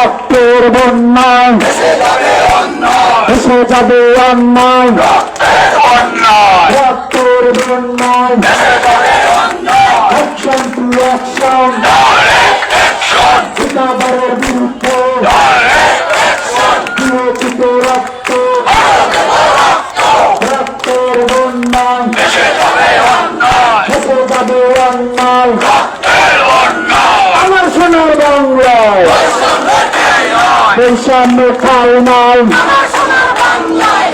রক্তের বন্যায়। এসে যাবে অন্যায়। রক্তের বন্যায়। অ্যাকশন টু অ্যাকশন বৈষম্য খাই নাই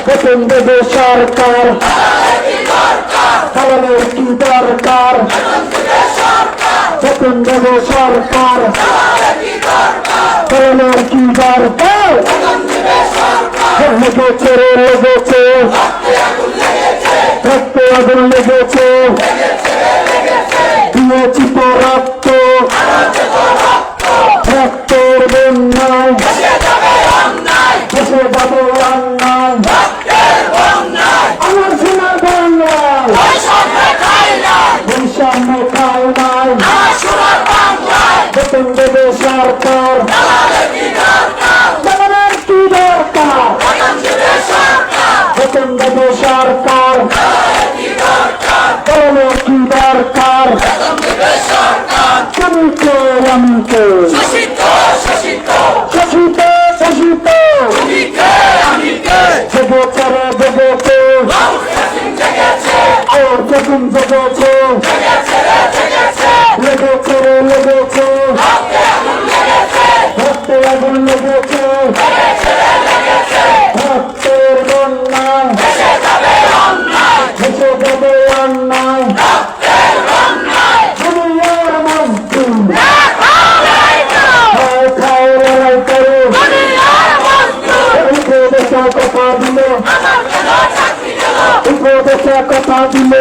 বেতন দেবে সরকার। কারণের কি দরকার? বেতন দেবে সরকার। কি দরকার? রক্ত। দেবে সরকার জনগণের কি দরকার? বেতন দেবে সরকার। জনগণের কি দরকার? তুমি কে আমি কে উপদেশে কথা দিল।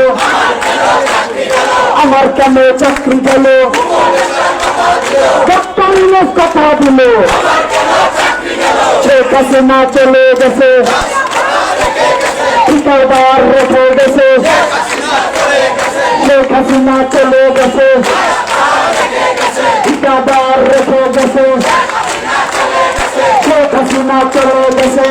আমার কেন চাকরি গেল? ডক্টর ইউনুস কথা দিল। শেখ হাসিনা চলে গেছে। ঠিকাদার রেখে গেছে। শেখ হাসিনা চলে গেছে। ঠিকাদার রেখে গেছে। শেখ হাসিনা চলে গেছে।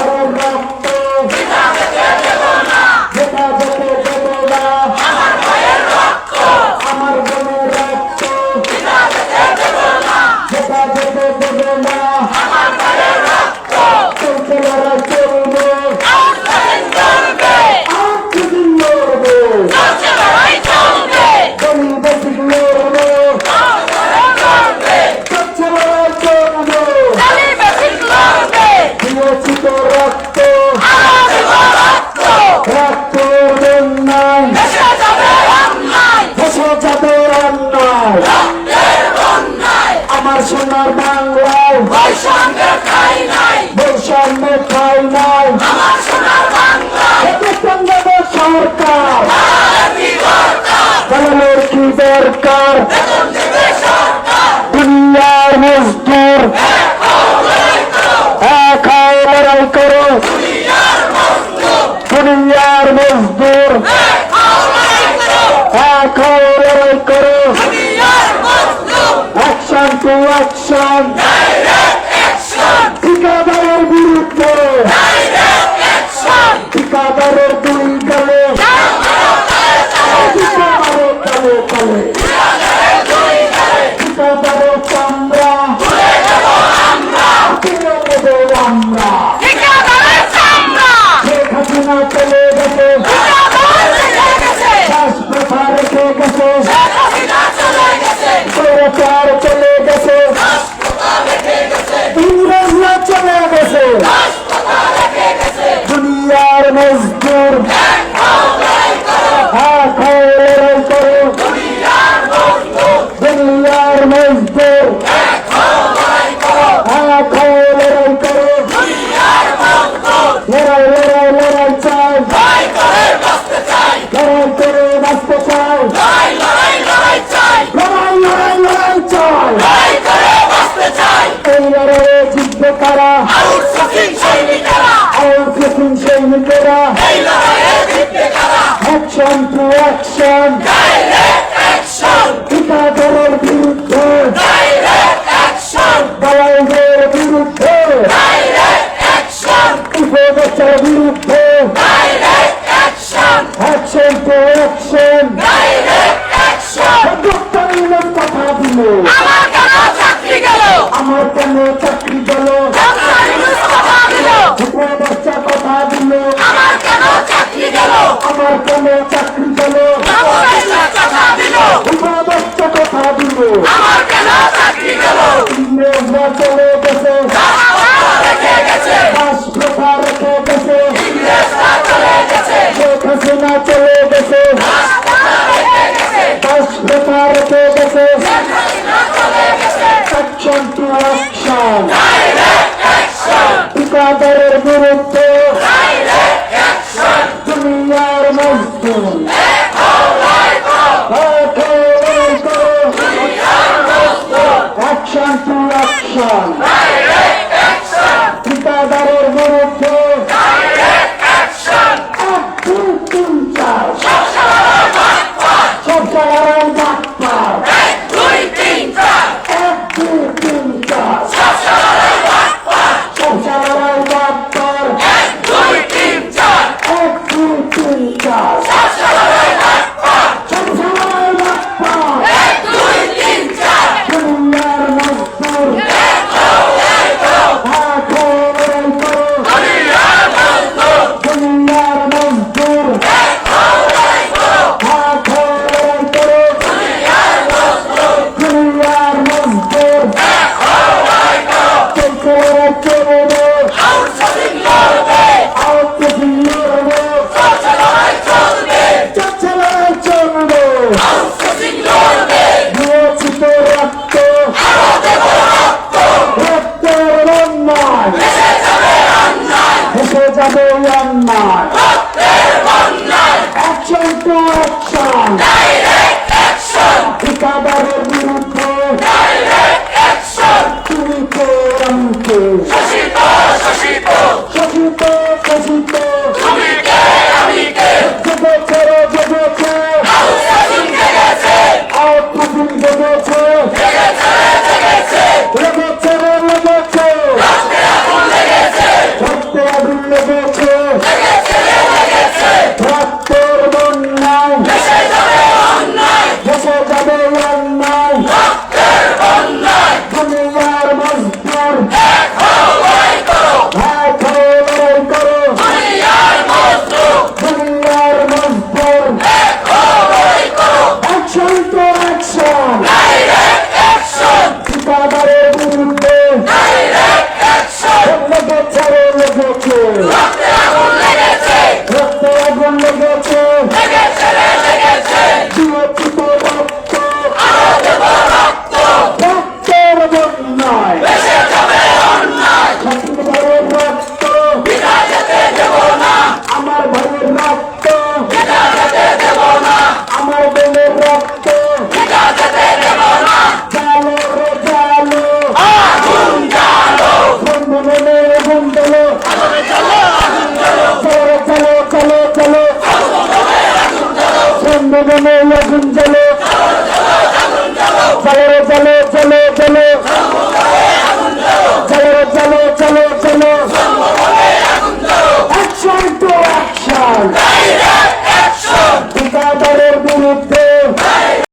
আমার আমার সোনার বাংলায় বৈষম্য খাই নাই। বেতন দেবে সরকার? জনগণের কি দরকার? Action to action Begum